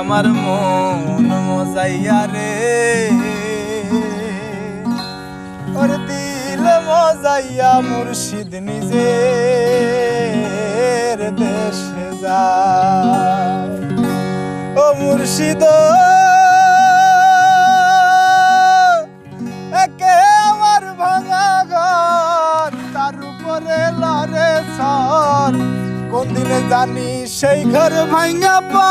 আমার মন মজাইয়া রে। ওর দিল মজাইয়া মুর্শিদ নিজে দেশে যায়। ও মুর্শিদ, একে আমার ভাঙা ঘর, তার উপরে লরে সর কোন দিনে জানি সেই ঘর ভাঙা পা